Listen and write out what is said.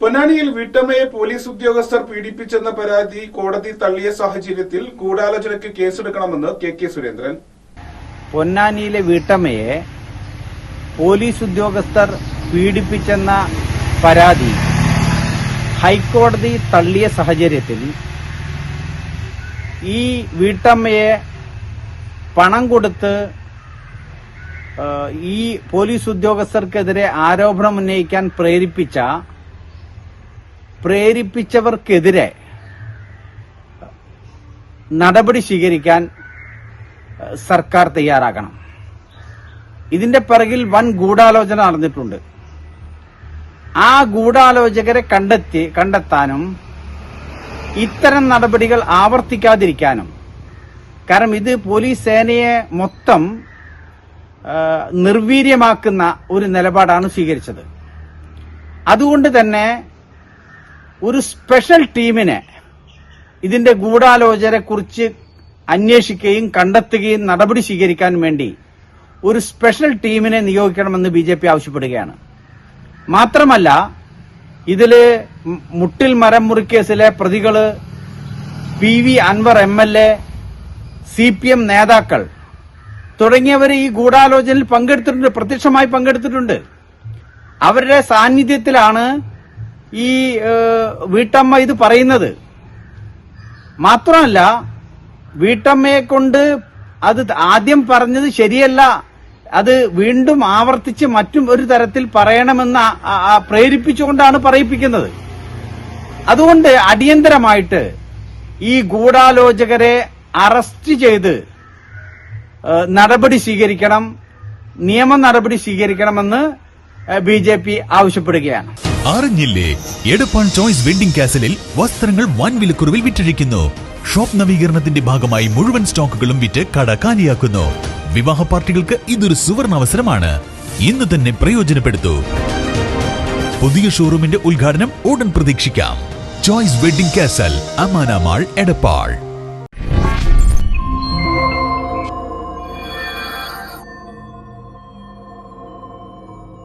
പൊന്നാനിയിൽ വീട്ടമ്മയെ പോലീസ് ഉദ്യോഗസ്ഥർ പീഡിപ്പിച്ചെന്ന പരാതി കോടതി തള്ളിയ സാഹചര്യത്തിൽ ഗൂഢാലോചനയ്ക്ക് കേസെടുക്കണമെന്ന് കെ കെ സുരേന്ദ്രൻ. പൊന്നാനിയിലെ വീട്ടമ്മയെ പോലീസ് ഉദ്യോഗസ്ഥർ പീഡിപ്പിച്ചെന്ന പരാതി ഹൈക്കോടതി തള്ളിയ സാഹചര്യത്തിൽ ഈ വീട്ടമ്മയെ പണം കൊടുത്ത് ഈ പോലീസ് ഉദ്യോഗസ്ഥർക്കെതിരെ ആരോപണം ഉന്നയിക്കാൻ പ്രേരിപ്പിച്ച പ്രേരിപ്പിച്ചവർക്കെതിരെ നടപടി സ്വീകരിക്കാൻ സർക്കാർ തയ്യാറാകണം. ഇതിന്റെ പിറകിൽ വൻ ഗൂഢാലോചന നടന്നിട്ടുണ്ട്. ആ ഗൂഢാലോചകരെ കണ്ടെത്തി കണ്ടെത്താനും ഇത്തരം നടപടികൾ ആവർത്തിക്കാതിരിക്കാനും. കാരണം ഇത് പോലീസ് സേനയെ മൊത്തം നിർവീര്യമാക്കുന്ന ഒരു നിലപാടാണ് സ്വീകരിച്ചത്. അതുകൊണ്ട് തന്നെ ഒരു സ്പെഷ്യൽ ടീമിനെ ഇതിന്റെ ഗൂഢാലോചനയെക്കുറിച്ച് അന്വേഷിക്കുകയും കണ്ടെത്തുകയും നടപടി സ്വീകരിക്കാൻ വേണ്ടി ഒരു സ്പെഷ്യൽ ടീമിനെ നിയോഗിക്കണമെന്ന് ബി ജെ പി ആവശ്യപ്പെടുകയാണ്. മാത്രമല്ല ഇതിൽ മുട്ടിൽ മരം മുറിക്കേസിലെ പ്രതികൾ P V Anvar M L A C P M നേതാക്കൾ തുടങ്ങിയവർ ഈ ഗൂഢാലോചനയിൽ പങ്കെടുത്തിട്ടുണ്ട് പ്രത്യക്ഷമായി പങ്കെടുത്തിട്ടുണ്ട്. അവരുടെ സാന്നിധ്യത്തിലാണ് ഈ വീട്ടമ്മ ഇത് പറയുന്നത്. മാത്രമല്ല വീട്ടമ്മയെ കൊണ്ട് അത് ആദ്യം പറഞ്ഞത് ശരിയല്ല. അത് വീണ്ടും ആവർത്തിച്ച് മറ്റും ഒരു തരത്തിൽ പറയണമെന്ന് പ്രേരിപ്പിച്ചുകൊണ്ടാണ് പറയിപ്പിക്കുന്നത്. അതുകൊണ്ട് അടിയന്തരമായിട്ട് ഈ ഗൂഢാലോചകരെ അറസ്റ്റ് ചെയ്ത് നടപടി സ്വീകരിക്കണം നിയമ നടപടി സ്വീകരിക്കണമെന്ന് ബി ജെ പി ആവശ്യപ്പെടുകയാണ്. അറിഞ്ഞില്ലേ? എടപ്പാൾ ചോയ്സ് വെഡിംഗ് കാസലിൽ വസ്ത്രങ്ങൾ വൻ വിലക്കുറവിൽ വിറ്റഴിക്കുന്നു ഷോപ്പ് നവീകരണത്തിന്റെ ഭാഗമായി മുഴുവൻ സ്റ്റോക്കുകളും വിറ്റ് കട കാലിയാക്കുന്നു. വിവാഹ പാർട്ടികൾക്ക് ഇതൊരു സുവർണ അവസരമാണ്. ഇന്ന് തന്നെ പ്രയോജനപ്പെടുത്തൂ. പുതിയ ഷോറൂമിന്റെ ഉദ്ഘാടനം ഉടൻ പ്രതീക്ഷിക്കാം. Choice wedding castle അമാനാമാൾ Edappal.